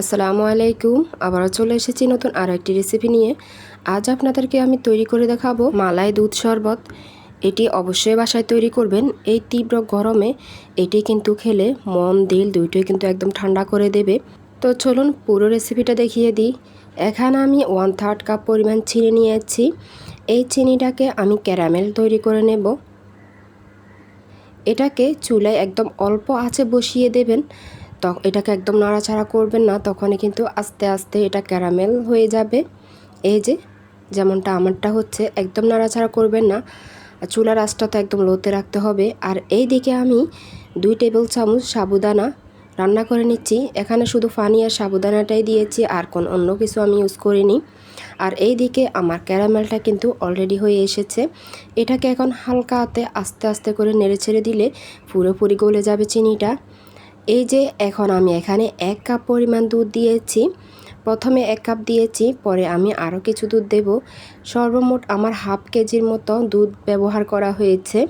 আসসালামু আলাইকুম, আবারও চলে এসেছি নতুন আর একটি রেসিপি নিয়ে। আজ আপনাদেরকে আমি তৈরি করে দেখাবো মালাই দুধ শরবত। এটি অবশ্যই বাসায় তৈরি করবেন। এই তীব্র গরমে এটি কিন্তু খেলে মন, দিল দুইটোই কিন্তু একদম ঠান্ডা করে দেবে। তো চলুন পুরো রেসিপিটা দেখিয়ে দিই। এখানে আমি ওয়ান থার্ড কাপ পরিমাণ চিনি নিয়েছি। এই চিনিটাকে আমি ক্যারামেল তৈরি করে নেব। এটাকে চুলায় একদম অল্প আঁচে বসিয়ে দেবেন। এটাকে একদম নাড়াচাড়া করবেন না, তখনই কিন্তু আস্তে আস্তে এটা ক্যারামেল হয়ে যাবে। এই যে, যেমনটা আমারটা হচ্ছে, একদম নাড়াচাড়া করবেন না। চুলার আঁচটা তো একদম লোতে রাখতে হবে। আর এই দিকে আমি দুই টেবিল চামচ সাবুদানা রান্না করে নিচ্ছি। এখানে শুধু ফানি আর সাবুদানাটাই দিয়েছি, আর কোন অন্য কিছু আমি ইউজ করিনি। আর এই দিকে আমার ক্যারামেলটা কিন্তু অলরেডি হয়ে এসেছে। এটাকে এখন হালকা হাতে আস্তে আস্তে করে নেড়ে ছেড়ে দিলে পুরোপুরি গলে যাবে চিনিটা। এই যে এখন আমি এখানে এক কাপ পরিমাণ দুধ দিয়েছি। প্রথমে এক কাপ দিয়েছি, পরে আমি আরও কিছু দুধ দেব। সর্বমোট আমার হাফ কেজির মতো দুধ ব্যবহার করা হয়েছে।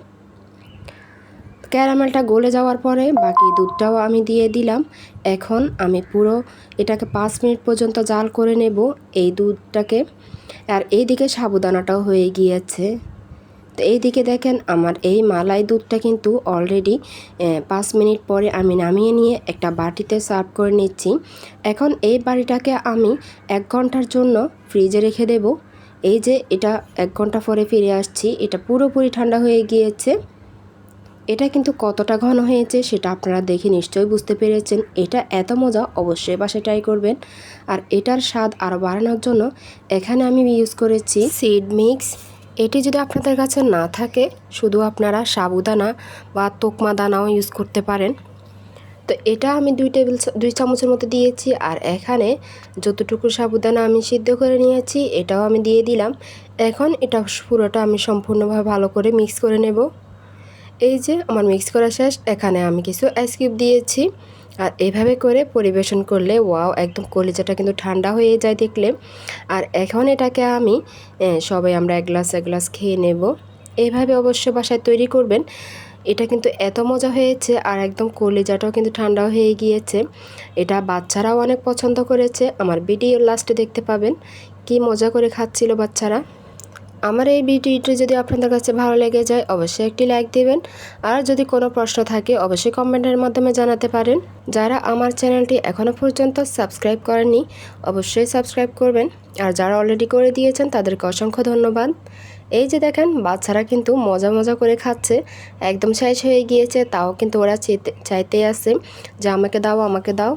ক্যারামেলটা গলে যাওয়ার পরে বাকি দুধটাও আমি দিয়ে দিলাম। এখন আমি পুরো এটাকে পাঁচ মিনিট পর্যন্ত জাল করে নেব এই দুধটাকে। আর এইদিকে সাবুদানাটাও হয়ে গিয়েছে। তো এইদিকে দেখেন আমার এই মালাই দুধটা কিন্তু অলরেডি পাঁচ মিনিট পরে আমি নামিয়ে নিয়ে একটা বাটিতে সার্ভ করে নিচ্ছি। এখন এই বাড়িটাকে আমি এক ঘণ্টার জন্য ফ্রিজে রেখে দেব। এই যে এটা এক ঘণ্টা পরে ফিরে আসছি, এটা পুরোপুরি ঠান্ডা হয়ে গিয়েছে। এটা কিন্তু কতটা ঘন হয়েছে সেটা আপনারা দেখে নিশ্চয়ই বুঝতে পেরেছেন। এটা এত মজা অবশ্যই বাসায় ট্রাই করবেন। আর এটার স্বাদ আরও বাড়ানোর জন্য এখানে আমি ইউজ করেছি সিড মিক্স এটি যদি আপনাদের কাছে না থাকে, শুধু আপনারা সাবুদানা বা তোকমা দানাও ইউজ করতে পারেন। তো এটা আমি দুই টেবিল দুই চামচের মতো দিয়েছি আর এখানে যতটুকু সাবুদানা আমি সিদ্ধ করে নিয়েছি, এটাও আমি দিয়ে দিলাম। এখন এটা পুরোটা আমি সম্পূর্ণভাবে ভালো করে মিক্স করে নেব। এই যে আমার মিক্স করা শেষ, এখানে আমি কিছু আইস দিয়েছি। আর এভাবে করে পরিবেশন করলে, ওয়াও, একদম কলিজাটা কিন্তু ঠান্ডা হয়ে যায় দেখলে। আর এখন এটাকে আমি সবাই আমরা এক গ্লাস এক গ্লাস খেয়ে নেব। এইভাবে অবশ্য বাসায় তৈরি করবেন। এটা কিন্তু এত মজা হয়েছে আর একদম কলিজাটাও কিন্তু ঠান্ডা হয়ে গিয়েছে। এটা বাচ্চারাও অনেক পছন্দ করেছে। আমার ভিডিও লাস্টে দেখতে পাবেন। কি মজা করে খাচ্ছিল বাচ্চারা। আমার এই ভিডিওটি যদি আপনাদের কাছে ভালো লেগে যায়, অবশ্যই একটি লাইক দেবেন। আর যদি কোনো প্রশ্ন থাকে, অবশ্যই কমেন্টের মাধ্যমে জানাতে পারেন। যারা আমার চ্যানেলটি এখনও পর্যন্ত সাবস্ক্রাইব করেননি, অবশ্যই সাবস্ক্রাইব করবেন। আর যারা অলরেডি করে দিয়েছেন, তাদেরকে অসংখ্য ধন্যবাদ। এই যে দেখেন, বাচ্চারা কিন্তু মজা মজা করে খাচ্ছে। একদম শেষ হয়ে গিয়েছে, তাও কিন্তু ওরা চাইতে আসে যে, আমাকে দাও আমাকে দাও।